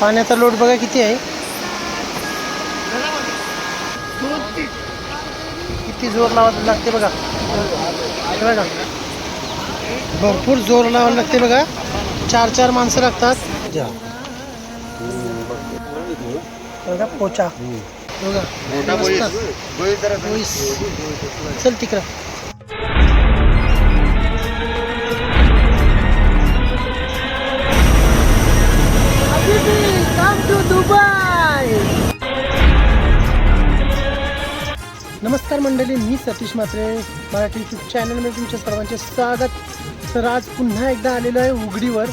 पाण्याचा लोड बघा किती आहे. किती ज़ोर लावायला लागते बघा. बघा. भरपूर ज़ोर लावायला लागते बघा. चार चार माणसं लागतात. बघा पोचा. बघा. चल तिकडं. नमस्कार मंडळी मी सतीश म्हात्रे. मराठी यूट्यूब चॅनलमध्ये तुमच्या सर्वांचे स्वागत. तर आज पुन्हा एकदा आलेलो आहे उघडीवर.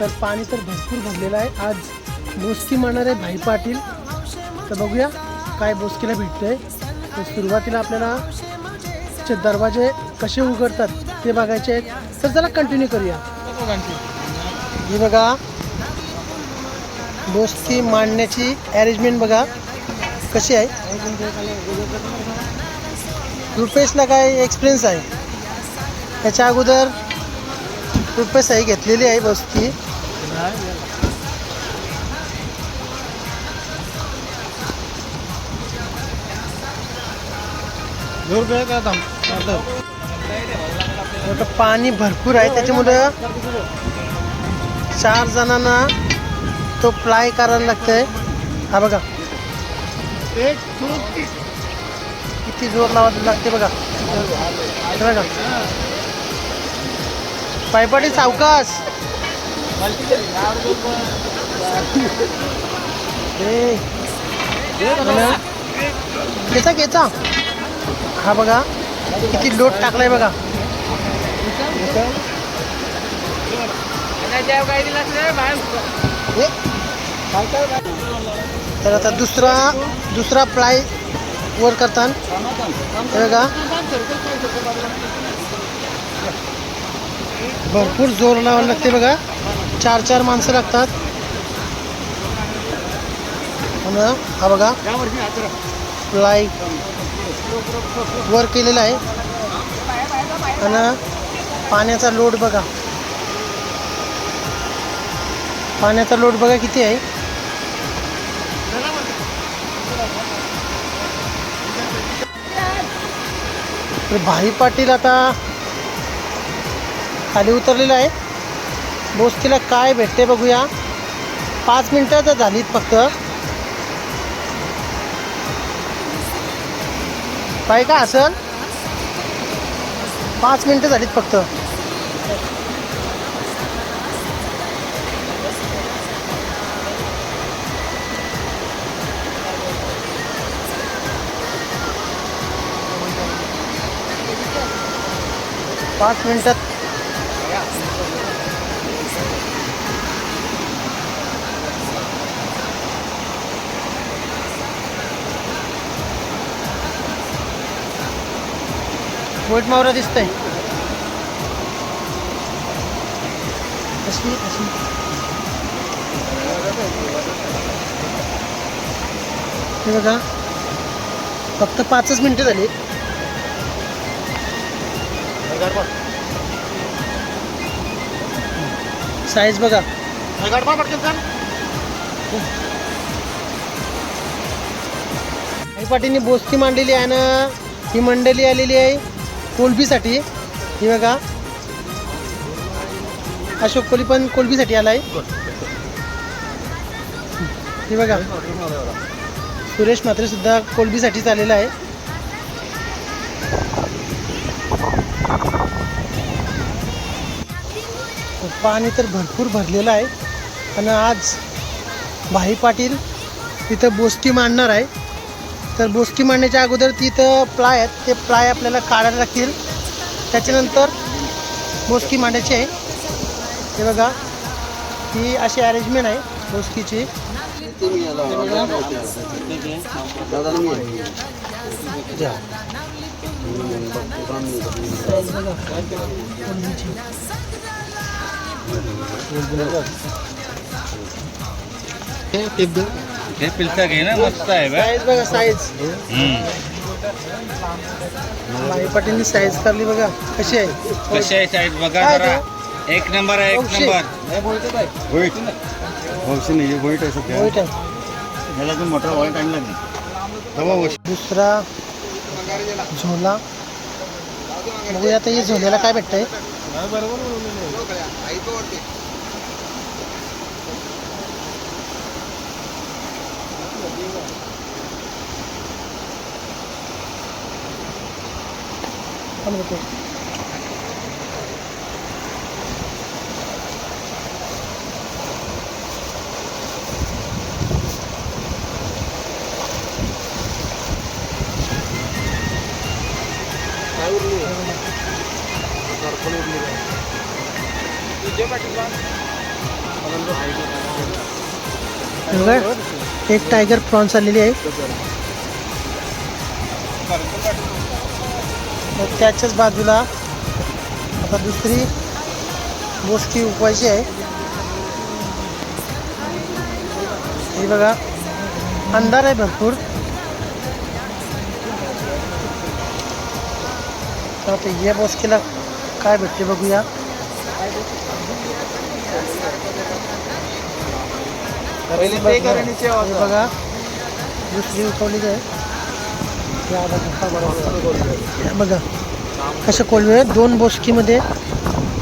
तर पाणी तर भरपूर भरलेलं आहे. आज बोसकी मारणार आहे भाई पाटील. तर बघूया काय बोसकीला आहे तर सुरुवातीला आपल्याला चे दरवाजे कसे उघडतात ते बघायचे आहेत. तर चला कंटिन्यू करूया. हे बघा. बोस्की मांडण्याची अरेंजमेंट बघा. कशी आहे? रुपेशला काय एक्सपिरियन्स आहे? त्याच्या अगोदर रुपेश आई घेतलेली आहे बसकी आता. पाणी भरपूर आहे त्याच्यामुळं चार जणांना तो फ्लाय करायला लागतंय. हा बघा. किती जोर लावायला लागते बघा. हे बघा. पायपाटी सावकाश. ए, घेचा हा बघा. किती लोट टाकलाय बघा. तर आता दुसरा दुसरा प्लाय वर करतात हे बघा. भरपूर जोर लावायला लागते बघा. चार चार माणसं लागतात. आणि हा बघा. प्लाय वर केलेला आहे. आणि पाण्याचा लोड बघा. पाण्याचा लोड बघा किती आहे. तर भाई पाटील आता खाली उतरलेलं आहे बोस्तीला काय भेटते बघूया. पाच मिनटं तर झालीत फक्त. काय का असेल पाच मिनटं झालीत फक्त. पाच मिनटात. वोट मावरा दिसतंय. कशी अशी हे बघा फक्त पाचच मिनटं झाली. साईज बघा. आई पाटीने बोसकी मांडलेली आहे ना ही मंडळी आलेली आहे कोलबीसाठी. ही बघा. अशोक कोली पण कोलबीसाठी आलाय. ही बघा. सुरेश मात्रे सुद्धा कोलबीसाठीच आलेला आहे. पाणी तर भरपूर भरलेलं आहे. आणि आज भाई पाटील तिथं बोस्की मांडणार आहे. तर बोस्की मांडण्याच्या अगोदर तिथं प्लाय आहेत. ते प्लाय आपल्याला काढायला लागतील. त्याच्यानंतर बोस्की मांडायची आहे. हे बघा ही अशी अरेंजमेंट आहे बोस्कीची. हे पिलचा घे ना मस्त आहे बा साईज बघा साईज भाई पाटीलनी साईज काढली बघा. कशी आहे? कशी आहे साईज बघा काय जरा? एक नंबर आहे एक. नंबर. व्हाईट वॉश नाही. आहे सध्या. वाईट आहे. त्याला अजून मोठा आणला नाही वॉश. दुसरा झोला. बघूया आता हे झोल्याला काय भेटतंय? బరబర్ అయిపోవద్దు అనుకుంటున్నాను एक टायगर प्रॉन्स आलेली आहे. त्याच्याच बाजूला आता दुसरी गोष्टी उकवायची आहे. हे बघा अंधार आहे भरपूर. तर आता या बोसकीला काय भेटते बघूया. हे बघा दुसरी उकवली आहे बघा कशा दोन बोसकीमध्ये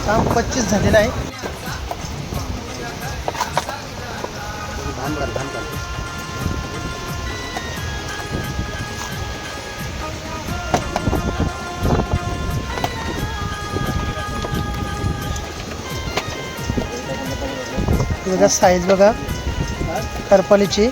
काम पच्चीस झालेलं आहे. हे बघा साईज बघा. करपलीची.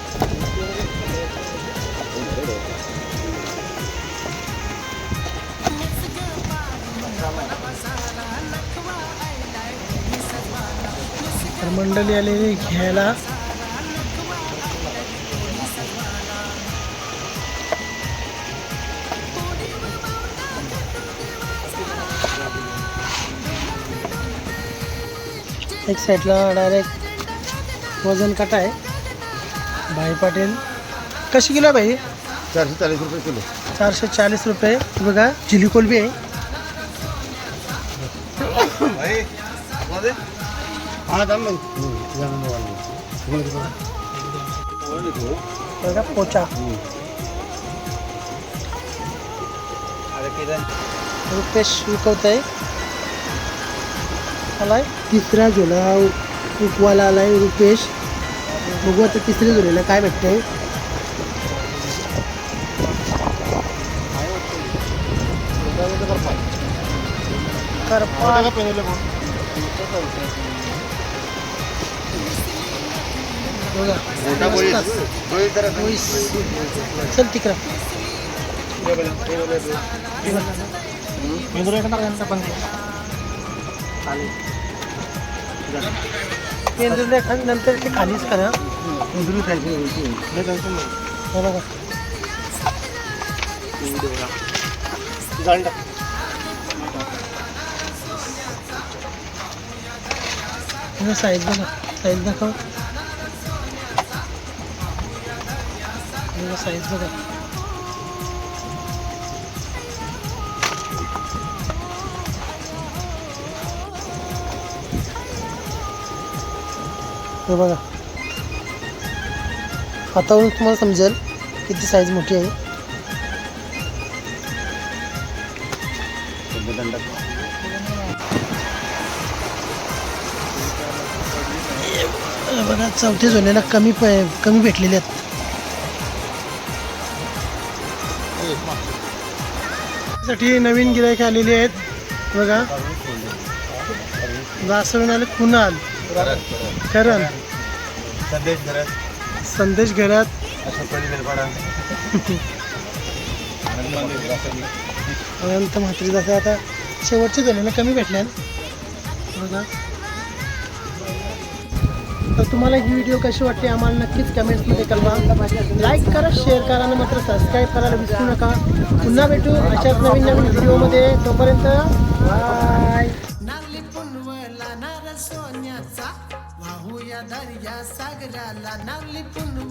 तर मंडळी आलेली घ्यायला एक साईडला डायरेक्ट वजन काटा आहे. भाई पाटील कशी किलो आहे भाई चारशे चाळीस रुपये किलो चारशे चाळीस रुपये हे बघा चिली कोलबी आहे हा थांब बघा पोचा रुपेश विकवत आहे आलाय तिसरा झोला उकवाला आलाय रुपेश बघू आता तिसऱ्या झोल्याला काय वीस. चल तिकडं. नंतर ते खालीच करा. साईज बघा साईज दाखव साईज बघा हे बघा. हातावरून तुम्हाला समजेल किती साईज मोठी आहे. बघा चौथे झोल्याला कमी प कमी भेटलेले आहेत. साठी नवीन गिरायक आलेली आहेत. बघा. वासरून आले कुणाल? करण. संदेश घरात अनंत म्हात्री जसं आता शेवटचे झालेले कमी भेटल्या बघा. तर तुम्हाला ही व्हिडिओ कशी वाटते आम्हाला नक्कीच कमेंट्समध्ये कळवा. लाईक करा शेअर करा आणि मात्र सबस्क्राईब करायला विसरू नका. पुन्हा भेटू अशाच नवीन नवीन व्हिडिओमध्ये तोपर्यंत बाय డాలా నల్లి పుల్లు